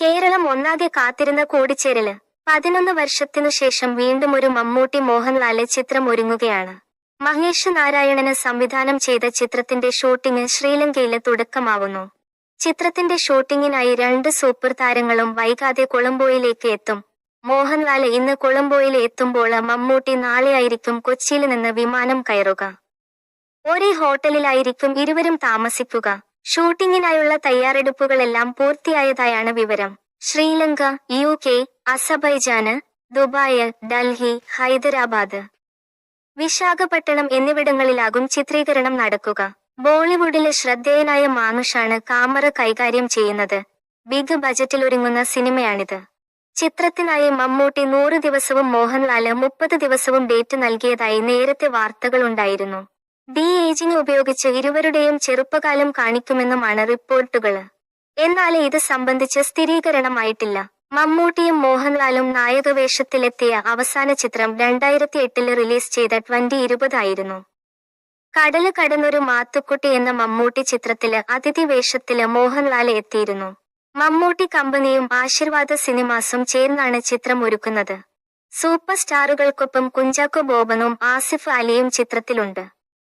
കേരളം ഒന്നാകെ കാത്തിരുന്ന കൂടിച്ചേരൽ. പതിനൊന്ന് വർഷത്തിനു ശേഷം വീണ്ടും ഒരു മമ്മൂട്ടി മോഹൻലാലെ ചിത്രം ഒരുങ്ങുകയാണ്. മഹേഷ് നാരായണന് സംവിധാനം ചെയ്ത ചിത്രത്തിന്റെ ഷൂട്ടിംഗ് ശ്രീലങ്കയിലെ തുടക്കമാവുന്നു. ചിത്രത്തിന്റെ ഷൂട്ടിങ്ങിനായി രണ്ട് സൂപ്പർ താരങ്ങളും വൈകാതെ കൊളംബോയിലേക്ക് എത്തും. മോഹൻലാൽ ഇന്ന് കൊളംബോയിൽ എത്തുമ്പോൾ മമ്മൂട്ടി നാളെയായിരിക്കും കൊച്ചിയിൽ നിന്ന് വിമാനം കയറുക. ഒരേ ഹോട്ടലിലായിരിക്കും ഇരുവരും താമസിക്കുക. ഷൂട്ടിങ്ങിനായുള്ള തയ്യാറെടുപ്പുകളെല്ലാം പൂർത്തിയായതായാണ് വിവരം. Srilanka U K Azerbaijan Dubai Delhi Hyderabad. Visakhapatnam എന്നിവിടങ്ങളിലാകും ചിത്രീകരണം നടക്കുക. ബോളിവുഡിലെ ശ്രദ്ധേയനായ മാനുഷാണ് കാമറ കൈകാര്യം ചെയ്യുന്നത്. ബിഗ് ബജറ്റിൽ ഒരുങ്ങുന്ന സിനിമയാണിത്. ചിത്രത്തിനായി മമ്മൂട്ടി നൂറ് ദിവസവും മോഹൻലാൽ മുപ്പത് ദിവസവും ഡേറ്റ് നൽകിയതായി നേരത്തെ വാർത്തകളുണ്ടായിരുന്നു. ഡി ഏജിംഗ് ഉപയോഗിച്ച് ഇരുവരുടെയും ചെറുപ്പകാലം കാണിക്കുമെന്നുമാണ് റിപ്പോർട്ടുകൾ. എന്നാൽ ഇത് സംബന്ധിച്ച് സ്ഥിരീകരണമായിട്ടില്ല. മമ്മൂട്ടിയും മോഹൻലാലും നായകവേഷത്തിലെത്തിയ അവസാന ചിത്രം രണ്ടായിരത്തി എട്ടിൽ റിലീസ് ചെയ്ത ട്വന്റി ഇരുപതായിരുന്നു കടൽ കടന്നൊരു മാത്തുക്കുട്ടി എന്ന മമ്മൂട്ടി ചിത്രത്തിൽ അതിഥി വേഷത്തിൽ മോഹൻലാൽ എത്തിയിരുന്നു. മമ്മൂട്ടി കമ്പനിയും ആശീർവാദ സിനിമാസും ചേർന്നാണ് ചിത്രം ഒരുക്കുന്നത്. സൂപ്പർ സ്റ്റാറുകൾക്കൊപ്പം കുഞ്ചാക്കോ ബോബനും ആസിഫ് അലിയും ചിത്രത്തിലുണ്ട്.